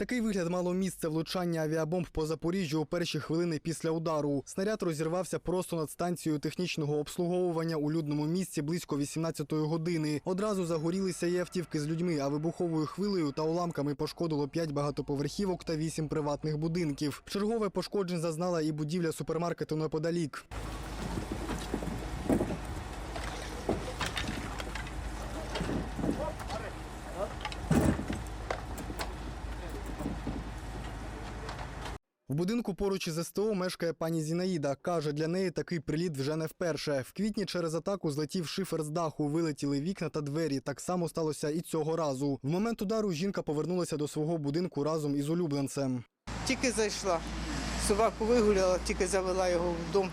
Такий вигляд мало місце влучання авіабомб по Запоріжжю у перші хвилини після удару. Снаряд розірвався просто над станцією технічного обслуговування у людному місці близько 18-ї години. Одразу загорілися і автівки з людьми, а вибуховою хвилею та уламками пошкодило 5 багатоповерхівок та 8 приватних будинків. Чергове пошкоджень зазнала і будівля супермаркету неподалік. В будинку поруч із СТО мешкає пані Зінаїда. Каже, для неї такий приліт вже не вперше. В квітні через атаку злетів шифер з даху, вилетіли вікна та двері. Так само сталося і цього разу. В момент удару жінка повернулася до свого будинку разом із улюбленцем. Тільки зайшла, собаку вигуляла, тільки завела його в дом.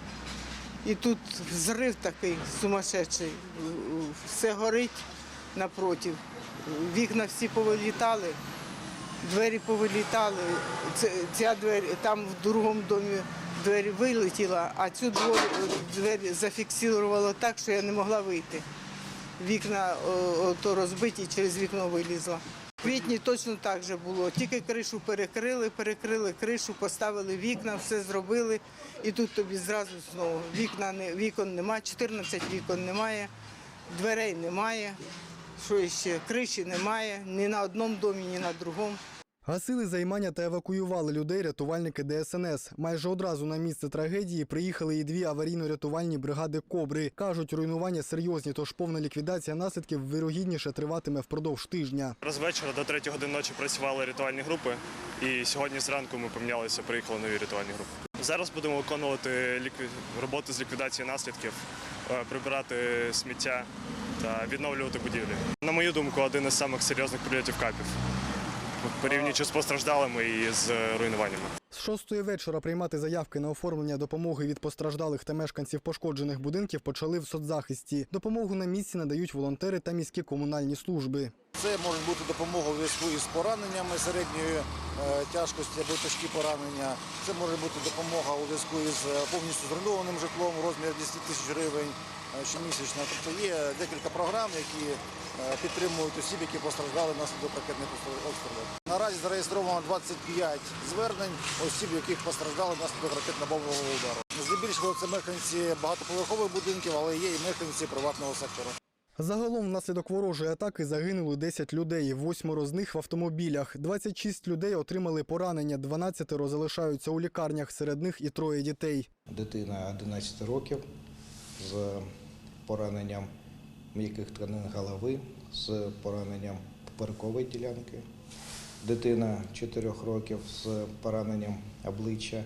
І тут зрив такий сумасшедший. Все горить напротив. Вікна всі повилітали, двері повилітали. Ця двері, там в другому домі двері вилетіла, а цю двері, двері зафіксувало так, що я не могла вийти. Вікна то розбиті, через вікно вилізла. В квітні точно так же було. Тільки кришу перекрили, перекрили кришу, поставили вікна, все зробили. І тут тобі зразу знову вікна вікон немає, 14 вікон немає, дверей немає. Що ще? Криші немає ні на одному домі, ні на другому. Гасили займання та евакуювали людей рятувальники ДСНС. Майже одразу на місце трагедії приїхали і дві аварійно-рятувальні бригади Кобри. Кажуть, руйнування серйозні, тож повна ліквідація наслідків вирогідніше триватиме впродовж тижня. З вечора до 3 години ночі працювали рятувальні групи, і сьогодні зранку ми помінялися, приїхали нові рятувальні групи. Зараз будемо виконувати роботи з ліквідації наслідків, е, прибирати сміття та відновлювати будівлі. На мою думку, один із самих серйозних прильотів капів порівнюючи з постраждалими і з руйнуваннями. З шостої вечора приймати заявки на оформлення допомоги від постраждалих та мешканців пошкоджених будинків почали в соцзахисті. Допомогу на місці надають волонтери та міські комунальні служби. Це може бути допомога у зв'язку із пораненнями середньої е, тяжкості або тяжкі поранення. Це може бути допомога у зв'язку із е, повністю зруйнованим житлом у розмірі 10 тисяч гривень щомісячно. Тобто є декілька програм, які е, підтримують осіб, які постраждали внаслідок ракетних обстрілів. Наразі зареєстровано 25 звернень осіб, яких постраждали внаслідок ракетно-бомбового удару. Здебільшого це мешканці багатоповерхових будинків, але є і мешканці приватного сектору. Загалом внаслідок ворожої атаки загинули 10 людей, восьмеро з них в автомобілях. 26 людей отримали поранення, 12 залишаються у лікарнях, серед них і троє дітей. Дитина 11 років з пораненням м'яких тканин голови, з пораненням поперекової ділянки. Дитина 4 років з пораненням обличчя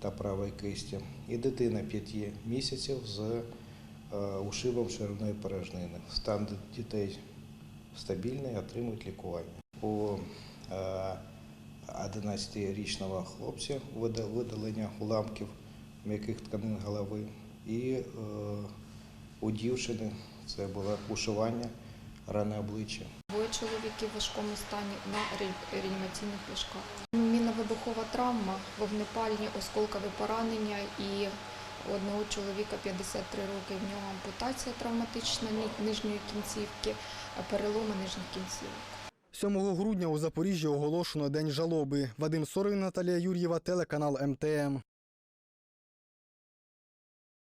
та правої кисті. І дитина 5 місяців з е, ушибом ширинної порожнини. Стан дітей стабільний, отримують лікування. У е, 11-річного хлопця вида- видалення уламків м'яких тканин голови. І е, у дівчини це було ушивання рани обличчя. Двоє чоловіків в важкому стані на реанімаційних ліжках. Мінно-вибухова травма, вогнепальні осколкові поранення і у одного чоловіка 53 роки. В нього ампутація травматична нижньої кінцівки, а переломи нижніх кінцівок. 7 грудня у Запоріжжі оголошено День жалоби. Вадим Сорин, Наталія Юр'єва, телеканал МТМ.